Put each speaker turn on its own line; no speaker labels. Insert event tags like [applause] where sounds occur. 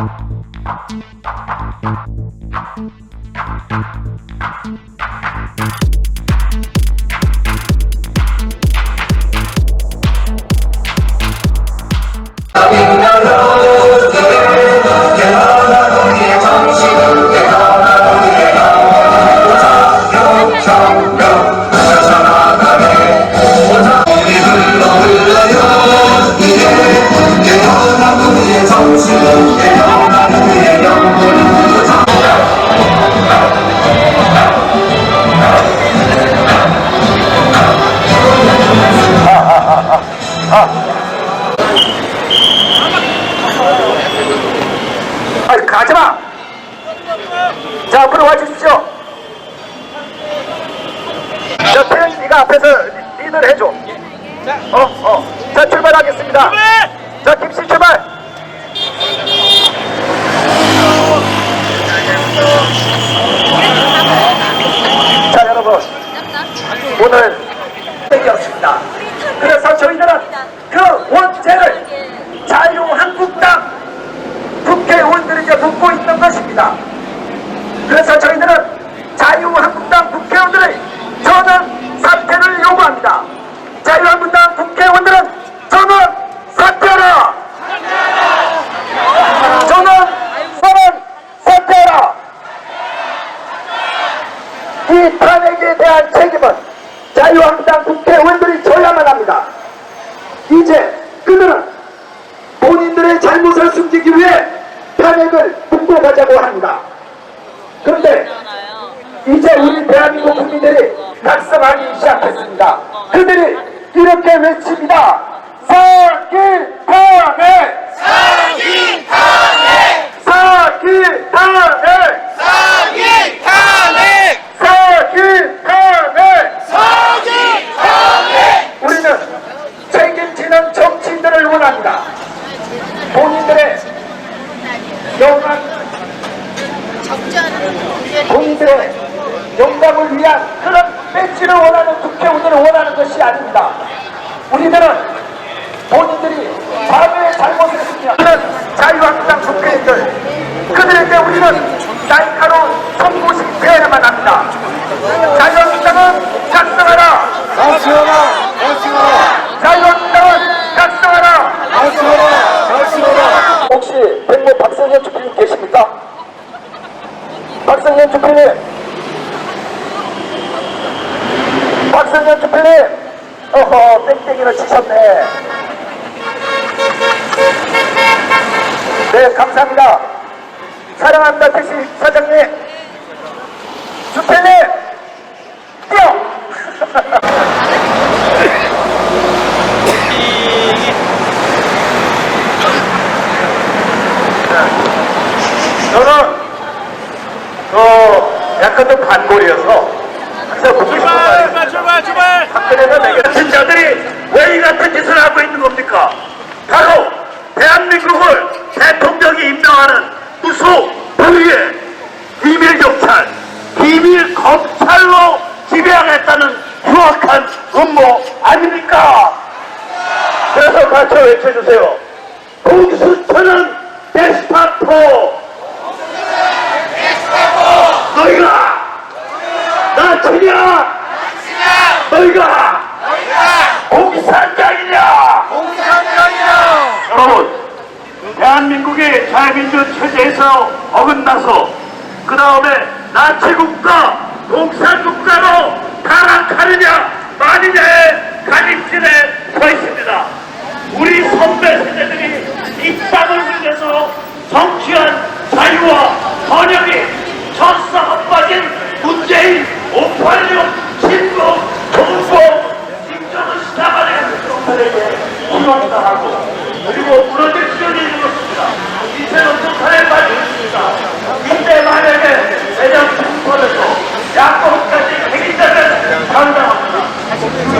Thank you. 아, 가지 마! 자, 앞으로 와 주십시오. 자, 태현 네가 앞에서 리- 리드를 해줘. 어, 어. 자, 출발하겠습니다. 자, 김씨 출발! 자, 여러분. 오늘 얘기였습니다. 그래서 저희들은 그 원죄를 자유한국당 국회의원들이 이제 묻고 있는 것입니다. 그래서 저희들은 자유한국당 국회의원들의 전원 사퇴를 요구합니다. 자유한국당 국회의원들은 전원 사퇴하라! 전원 선언 사퇴하라! 이 탄핵에 대한 책임은 자유한국당 국회의원들이 져야만 합니다. 이제 그들은 본인들의 잘못을 숨기기 위해 탄핵을 북복하자고 합니다. 그런데 이제 우리 대한민국 국민들이 각성하기 시작했습니다. 그들이 이렇게 외칩니다. 사기 탄핵! 사기 탄핵! 사기 탄핵!
사기 탄핵!
사기 탄핵!
사기 탄핵!
우리는 책임지는 정치인들을 원합니다. 본인들의 영광, 본인들의 영광을 위한 그런 배치를 원하는 국회의원들을 원하는 것이 아닙니다. 우리들은 본인들이 과거의 잘못을 했으면 자유한국당 국회의원들 그들에게 우리는 날카로운 선고식 되어야만 합니다. 자유한국당은 작성하라!
박수하라! 박수하라!
자유한국당은 작성하라!
박수하라! 박수하라!
혹시 백모 박성현 주필님 계십니까? 박성현 주필님 박성현 주필님 어허 땡땡이를 치셨네. 네 감사합니다. 사랑합니다 택시 사장님. 주필님 뛰어! [laughs] 저는 어 약간 좀 반골이어서 말이
출발! 출발! 출발!
박근혜가 같은 자들이 왜 이 같은 짓을 하고 있는 겁니까? 바로 대한민국을 대통령이 임명하는 무소 부위의 비밀 경찰, 비밀 검찰로 지배하겠다는 흉악한 음모 아닙니까? 그래서 같이 외쳐주세요. 공수처는 데스파토! 너희가 나 치냐? 너희가 공산당이냐?
공산당이야!
여러분, 자유민주 체제에서 어긋나서 그 다음에 나치국가, 공산국가로 타락하느냐 마느냐의 갈림길에 서 있습니다. 우리 선배